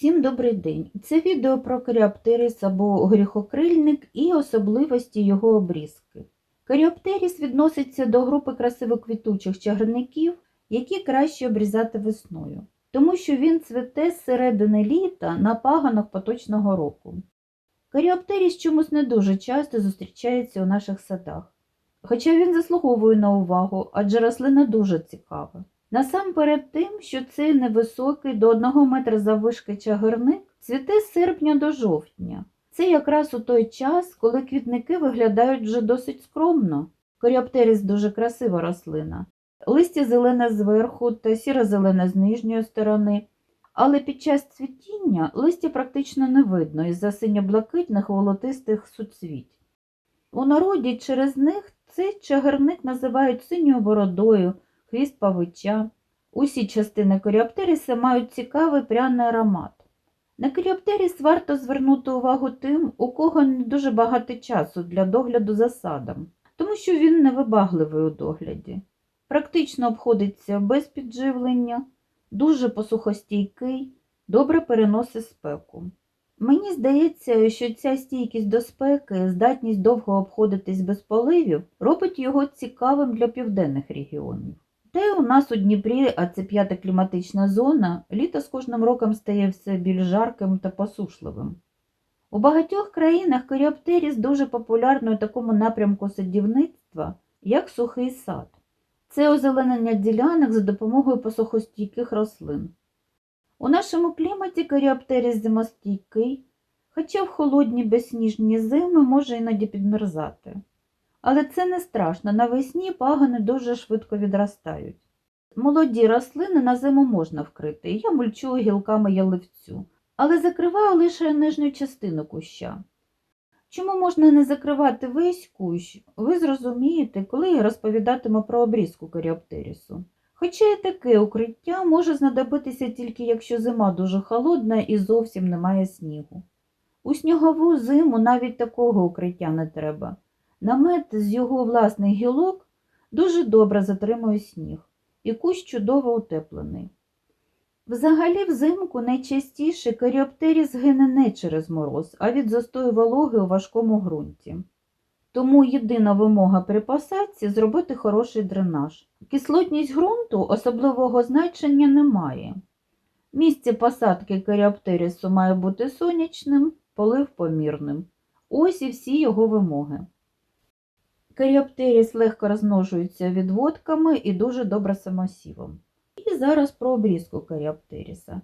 Всім добрий день! Це відео про коріоптеріс або горіхокрильник і особливості його обрізки. Коріоптеріс відноситься до групи красивоквітучих чагарників, які краще обрізати весною, тому що він цвете з середини літа на паганах поточного року. Коріоптеріс чомусь не дуже часто зустрічається у наших садах, хоча він заслуговує на увагу, адже рослина дуже цікава. Насамперед тим, що цей невисокий до 1 метра заввишки чагарник цвіте з серпня до жовтня. Це якраз у той час, коли квітники виглядають вже досить скромно. Коріоптеріс дуже красива рослина. Листя зелене зверху та сіро-зелене з нижньої сторони, але під час цвітіння листя практично не видно із-за синьо-блакитних волотистих суцвіть. У народі через них цей чагарник називають синьою бородою, хвіст павича. Усі частини коріоптеріса мають цікавий пряний аромат. На коріоптеріс варто звернути увагу тим, у кого не дуже багато часу для догляду за садом, тому що він невибагливий у догляді. Практично обходиться без підживлення, дуже посухостійкий, добре переносить спеку. Мені здається, що ця стійкість до спеки, здатність довго обходитись без поливів, робить його цікавим для південних регіонів. Й у нас у Дніпрі, а це п'ята кліматична зона, літо з кожним роком стає все більш жарким та посушливим. У багатьох країнах коріоптеріс дуже популярний у такому напрямку садівництва, як сухий сад. Це озеленення ділянок за допомогою посухостійких рослин. У нашому кліматі коріоптеріс зимостійкий, хоча в холодні безсніжні зими може іноді підмерзати. Але це не страшно, навесні пагани дуже швидко відростають. Молоді рослини на зиму можна вкрити, я мульчую гілками яливцю, але закриваю лише нижню частину куща. Чому можна не закривати весь кущ, ви зрозумієте, коли я розповідатиму про обрізку коріоптерісу. Хоча і таке укриття може знадобитися тільки якщо зима дуже холодна і зовсім немає снігу. У снігову зиму навіть такого укриття не треба. Намет з його власних гілок дуже добре затримує сніг, і кущ чудово утеплений. Взагалі, взимку найчастіше коріоптеріс гине не через мороз, а від застою вологи у важкому ґрунті. Тому єдина вимога при посадці зробити хороший дренаж. Кислотність ґрунту особливого значення не має. Місце посадки коріоптерісу має бути сонячним, полив помірним. Ось і всі його вимоги. Коріоптеріс легко розмножується відводками і дуже добре самосівом. І зараз про обрізку коріоптеріса.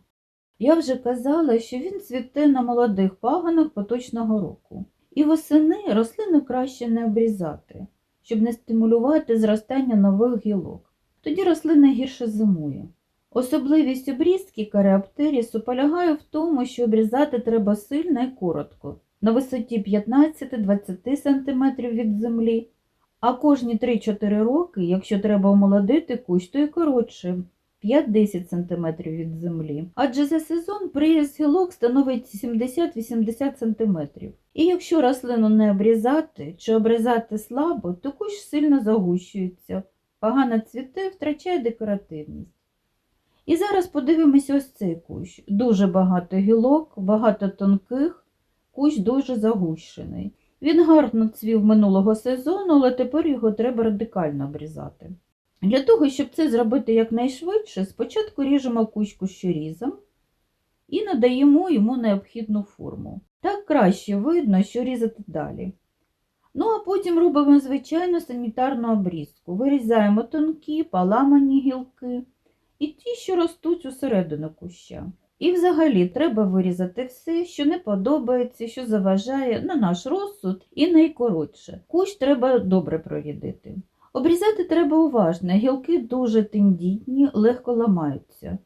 Я вже казала, що він цвіте на молодих паганах поточного року. І восени рослину краще не обрізати, щоб не стимулювати зростання нових гілок. Тоді рослина гірше зимує. Особливість обрізки коріоптерісу полягає в тому, що обрізати треба сильно і коротко, на висоті 15-20 см від землі, а кожні 3-4 роки, якщо треба омолодити кущ, то і коротше 5-10 см від землі. Адже за сезон приріст гілок становить 70-80 см. І якщо рослину не обрізати чи обрізати слабо, то кущ сильно загущується, погано цвіте, втрачає декоративність. І зараз подивимося ось цей кущ. Дуже багато гілок, багато тонких, кущ дуже загущений. Він гарно цвів минулого сезону, але тепер його треба радикально обрізати. Для того, щоб це зробити якнайшвидше, спочатку ріжемо кущ кущорізом і надаємо йому необхідну форму. Так краще видно, що різати далі. Ну, а потім робимо звичайну санітарну обрізку. Вирізаємо тонкі, поламані гілки і ті, що ростуть усередину куща. І взагалі треба вирізати все, що не подобається, що заважає на наш розсуд і найкоротше. Кущ треба добре прорідити. Обрізати треба уважно, гілки дуже тендітні, легко ламаються.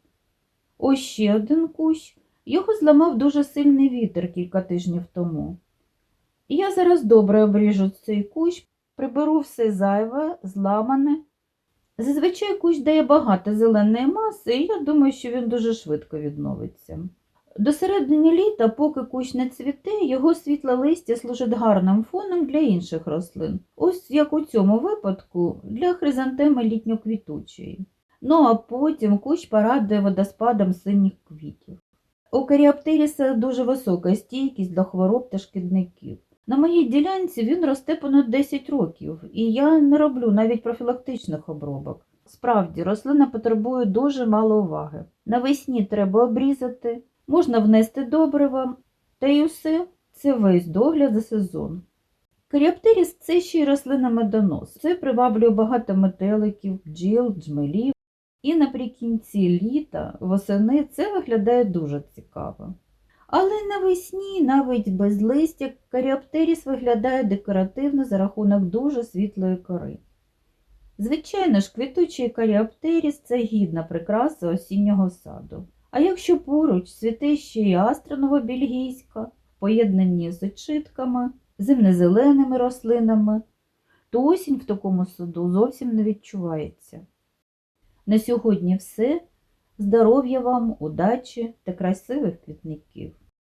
Ось ще один кущ. Його зламав дуже сильний вітер кілька тижнів тому. Я зараз добре обріжу цей кущ, приберу все зайве, зламане. Зазвичай кущ дає багато зеленої маси, і я думаю, що він дуже швидко відновиться. До середини літа, поки кущ не цвіте, його світле листя служить гарним фоном для інших рослин, ось як у цьому випадку для хризантеми літньоквітучої. Ну а потім кущ порадує водоспадом синіх квітів. У каріоптеріса дуже висока стійкість до хвороб та шкідників. На моїй ділянці він росте понад 10 років, і я не роблю навіть профілактичних обробок. Справді, рослина потребує дуже мало уваги. Навесні треба обрізати, можна внести добрива, та й усе це весь догляд за сезон. Каріоптеріс – це ще й рослина медонос. Це приваблює багато метеликів, бджіл, джмелів. І наприкінці літа, восени це виглядає дуже цікаво. Але навесні, навіть без листя, каріоптеріс виглядає декоративно за рахунок дуже світлої кори. Звичайно ж, квітучий каріоптеріс – це гідна прикраса осіннього саду. А якщо поруч цвіте ще й астра новобельгійська, в поєднанні з очитками, зимнезеленими рослинами, то осінь в такому саду зовсім не відчувається. На сьогодні все. Здоров'я вам, удачі та красивих квітників!